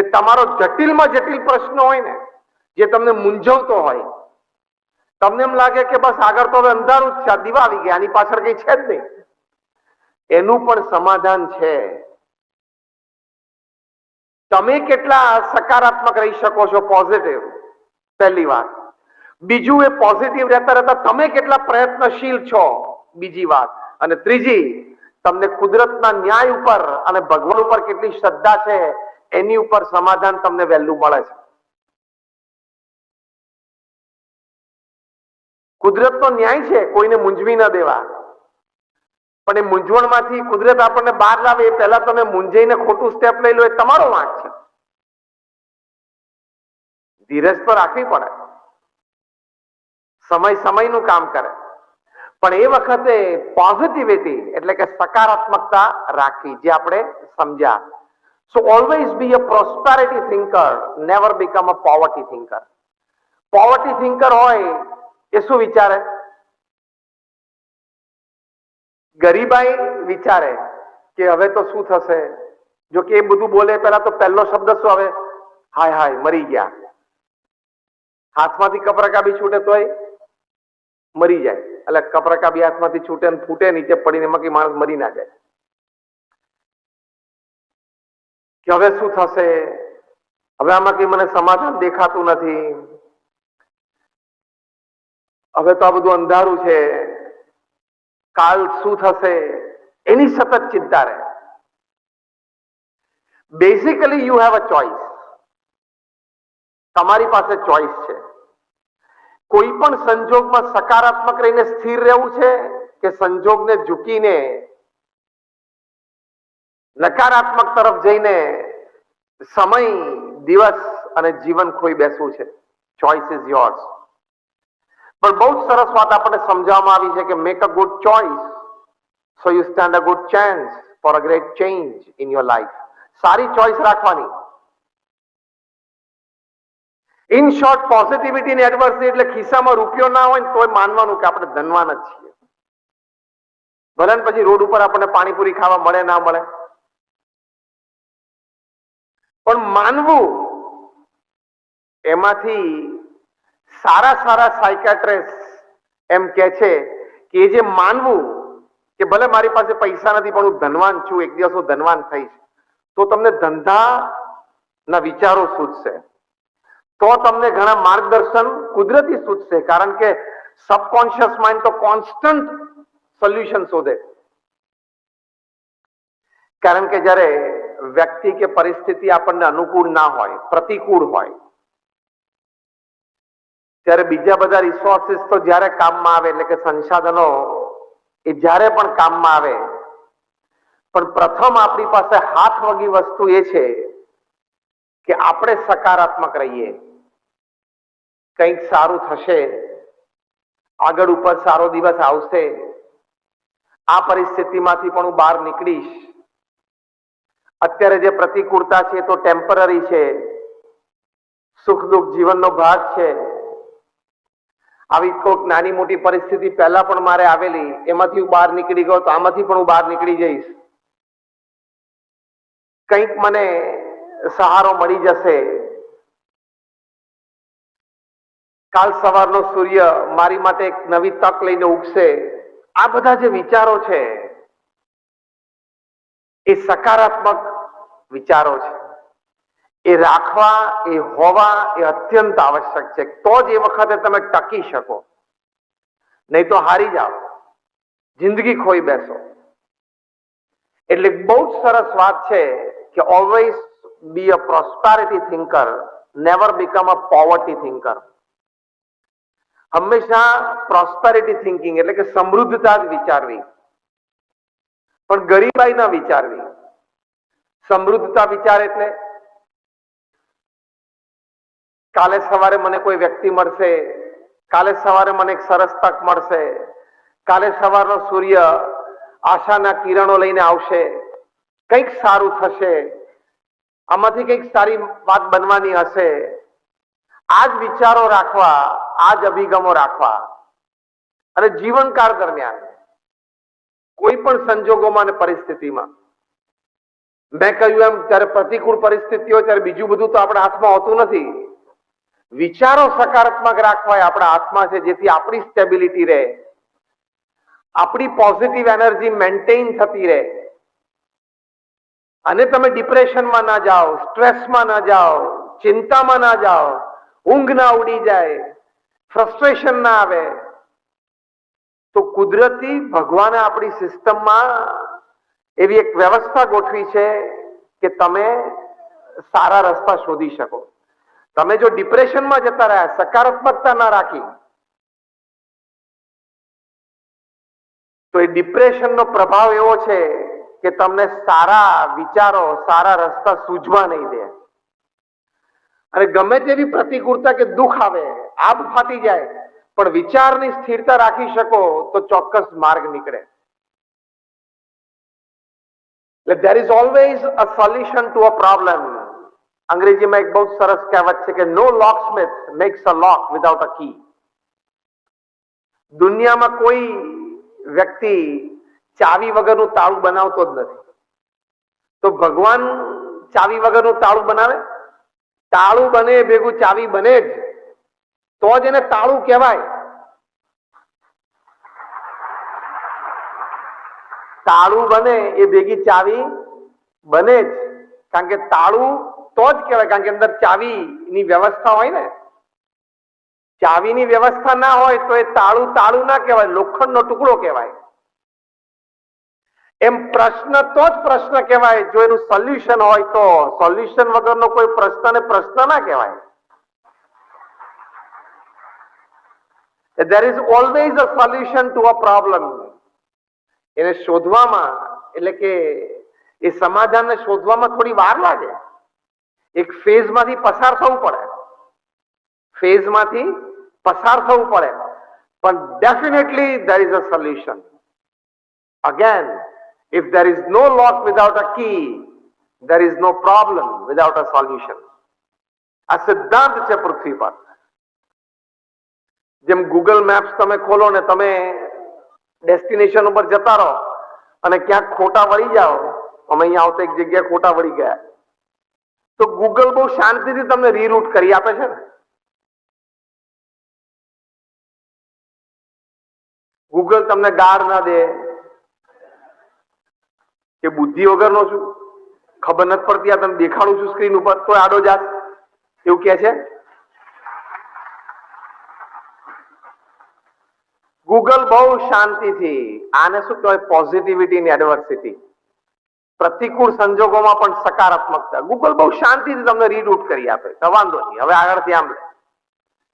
એ તમારો જટિલમાં જટિલ પ્રશ્ન હોય ને, જે તમને મૂંઝવતો હોય, તમને એમ લાગે કે બસ આગળ તો હવે અંધારું જ છે દીવા આવી ગયા, આની પાછળ કઈ છે જ નહીં. એનું પણ સમાધાન છે. તમે કેટલા સકારાત્મક રહી શકો છો પોઝિટિવ પહેલી વાત. બીજું એ પોઝિટિવ રહેતા રહેતા તમે કેટલા પ્રયત્નશીલ છો, બીજી વાત. અને ત્રીજી, તમને કુદરતના ન્યાય ઉપર અને ભગવાન ઉપર કેટલી શ્રદ્ધા છે એની ઉપર સમાધાન તમને વહેલું મળે છે. કુદરતનો ન્યાય છે, કોઈને મૂંઝવી ન દેવા. પણ એ મૂંઝવણમાંથી કુદરત આપણને બહાર લાવે એ પહેલા તમે મૂંઝાઈને ખોટું સ્ટેપ લઈ લો એ તમારો વાંક છે. ધીરજ તો રાખવી પડે. સમય સમયનું કામ કરે. પણ એ વખતે પોઝિટિવિટી એટલે કે સકારાત્મકતા રાખવી જે આપણે સમજ્યા. So always be a prosperity thinker never become a poverty thinker poverty thinker હોય એ શું વિચારે ગરીબાઈ વિચારે કે હવે તો શું થશે જો કે એ બધું બોલે પહેલા તો પહેલો શબ્દ શું આવે હાય હાય મરી ગયા હાથમાંથી કપરકા બી છૂટે તોય મરી જાય એટલે કપરકા બી હાથમાંથી છૂટે ને ફૂટે નીચે પડીને એમાં કઈ માણસ મરી ના જાય કે હવે શું થશે? હવે આમાં કઈ મને સમાધાન દેખાતું નથી. હવે તો આ બધું અંધારું છે. કાલ શું થશે? એની સતત ચિંતા રહે. Basically you have a choice તમારી પાસે ચોઇસ છે. કોઈ પણ સંજોગમાં સકારાત્મક રહીને સ્થિર રહેવું છે કે સંજોગને ઝૂકીને નકારાત્મક તરફ જઈને સમય, દિવસ અને જીવન ખોઈ બેસવું છે? ચોઇસ ઇઝ યોર્સ પણ બહુ સરસ વાત આપણને સમજાવવામાં આવી છે કે make a good choice so you stand a good chance for a great change in your life સારી ચોઇસ રાખવાની. ઇન શોર્ટ પોઝિટિવિટી ને એડવર્સિટી એટલે ખિસ્સામાં રૂપિયો ના હોય ને તોય માનવાનું કે આપણે ધનવાન જ છીએ. ભલે પછી રોડ ઉપર આપણને પાણીપુરી ખાવા મળે, ના મળે. પણ માનવું એમાંથી સારા સારા સાયકાટ્રેસ એમ કે છે કે જે માનવું કે ભલે મારી પાસે પૈસા નથી, પણ હું ધનવાન છું, એક દિવસ હું ધનવાન થઈશ, તો તમને ધંધાના વિચારો સૂચશે તો તમને ઘણા માર્ગદર્શન કુદરતી સૂચશે કારણ કે સબકોન્શિયસ માઇન્ડ તો કોન્સ્ટન્ટ સોલ્યુશન શોધે. કારણ કે જ્યારે વ્યક્તિ કે પરિસ્થિતિ આપણને અનુકૂળ ના હોય, પ્રતિકૂળ હોય. ત્યારે બીજા બધા રિસોર્સિસ તો જ્યારે કામમાં આવે, એટલે કે સંસાધનો એ જ્યારે પણ કામમાં આવે, પણ પ્રથમ આપણી પાસે હાથ વગી વસ્તુ એ છે કે આપણે સકારાત્મક રહીએ. કંઈક સારું થશે, આગળ ઉપર સારો દિવસ આવશે, આ પરિસ્થિતિમાંથી પણ હું બહાર નીકળીશ. અત્યારે જે પ્રતિકૂળતા છે તો ટેમ્પરરી છે. સુખ દુઃખ જીવનનો ભાગ છે. આવી કોઈક નાની મોટી પરિસ્થિતિ પહેલા પણ મારે આવેલી, એમાંથી હું બહાર નીકળી ગયો તો આમાંથી પણ હું બહાર નીકળી જઈશ. કંઈક મને સહારો મળી જશે. કાલ સવારનો સૂર્ય મારી માટે એક નવી તક લઈને ઉગશે. આ બધા જે વિચારો છે એ સકારાત્મક વિચારો છે. એ રાખવા, એ હોવા, એ અત્યંત આવશ્યક છે. તો જ એ વખતે તમે ટકી શકો. નહીં તો હારી જાઓ. જિંદગી ખોઈ બેસો. એટલે બહુ જ સરસ વાત છે કે always be a prosperity thinker never become a poverty thinker હંમેશા પ્રોસ્પેરિટી થિંકિંગ એટલે કે સમૃદ્ધતા જ વિચારવી. પણ ગરીબાઈ ના વિચારવી. સમૃદ્ધતા વિચાર એટલે કાલે સવારે મને કોઈ વ્યક્તિ મળશે, કાલે સવારે મને એક સરસ તક મળશે, કાલે સવારનો સૂર્ય આશાના કિરણો લઈને આવશે, કંઈક સારું થશે, આમાંથી કંઈક સારી વાત બનવાની હશે. આ જ વિચારો રાખવા આ જ અભિગમો રાખવા. અને જીવનકાળ દરમિયાન કોઈ પણ સંજોગોમાં અને પરિસ્થિતિમાં. મેં કહ્યું એમ, જ્યારે પ્રતિકૂળ પરિસ્થિતિ હોય, ત્યારે બીજું બધું તો આપણા હાથમાં હોતું નથી. વિચારો સકારાત્મક રાખવા એ આપણા હાથમાં છે, જેથી આપણી સ્ટેબિલિટી રહે. આપણી પોઝિટિવ એનર્જી મેન્ટેન થતી રહે. અને તમે ડિપ્રેશનમાં ના જાઓ સ્ટ્રેસમાં ના જાઓ, ચિંતામાં ના જાઓ, ઊંઘ ના ઉડી જાય ફ્રસ્ટ્રેશન ના આવે તો કુદરતી ભગવાને આપણી સિસ્ટમમાં એવી એક વ્યવસ્થા ગોઠવી છે કે તમે સારા રસ્તા શોધી શકો. તમે જો ડિપ્રેશનમાં જતા રહ્યા, સકારાત્મકતા ના રાખી, તો એ ડિપ્રેશનનો પ્રભાવ એવો છે કે તમને સારા વિચારો, સારા રસ્તા સૂઝવા નહીં દે. અને ગમે તેવી પ્રતિકૂળતા કે દુઃખ આવે આબ ફાટી જાય પણ વિચારની સ્થિરતા રાખી શકો તો ચોક્કસ માર્ગ નીકળે. એટલે there is always a solution to a problem અંગ્રેજીમાં એક બહુ સરસ કહેવત છે કે no locksmith makes a lock without a key દુનિયામાં કોઈ વ્યક્તિ ચાવી વગરનું તાળું બનાવતો જ નથી. તો ભગવાન ચાવી વગરનું તાળું બનાવે? તાળું બને એ ભેગું, ચાવી બને જ. તો જ એને તાળું કહેવાય. તાળું બને એ ભેગી ચાવી બને જ. કારણ કે તાળું તો જ કહેવાય, કારણ કે અંદર ચાવીની વ્યવસ્થા હોય ને. ચાવીની વ્યવસ્થા ના હોય તો એ તાળું તાળું ના કહેવાય, લોખંડનો ટુકડો કહેવાય. એમ પ્રશ્ન તો જ પ્રશ્ન કહેવાય, જો એનું સોલ્યુશન હોય તો. સોલ્યુશન વગરનો કોઈ પ્રશ્નને પ્રશ્ન ના કહેવાય. There is always a solution to a problem એને શોધવામાં એટલે કે એ સમાધાનને શોધવામાં થોડી વાર લાગે એક ફેઝમાંથી પસાર થવું પડે ફેઝમાંથી પસાર થવું પડે પણ definitely there is a solution again if there is no lock without a key there is no problem without a solution આ સિદ્ધાંત છે પૃથ્વી પર જેમ ગૂગલ મેપ્સ તમે ખોલો ને તમે ડેસ્ટિનેશન ઉપર જતા રહો અને ક્યાંક ખોટા વળી જાઓ, અમે અહીંયા આવતા એક જગ્યાએ ખોટા વળી ગયા. તો ગૂગલ બહુ શાંતિથી તમને રીરૂટ કરી આપે છે ને. ગૂગલ તમને ગાળ ના દે કે બુદ્ધિ વગરનો છું. ખબર નથી પડતી આ તમે દેખાડું છું સ્ક્રીન ઉપર. તો આડો જાત. એવું કે છે? ગૂગલ બહુ શાંતિથી, આને શું કહેવાય પોઝિટિવિટી ની એડવર્સિટી પ્રતિકૂળ સંજોગોમાં પણ સકારાત્મકતા. ગૂગલ બહુ શાંતિથી તમને રીરૂટ કરી આપે. વાંધો નહીં, હવે આગળથી આમ લે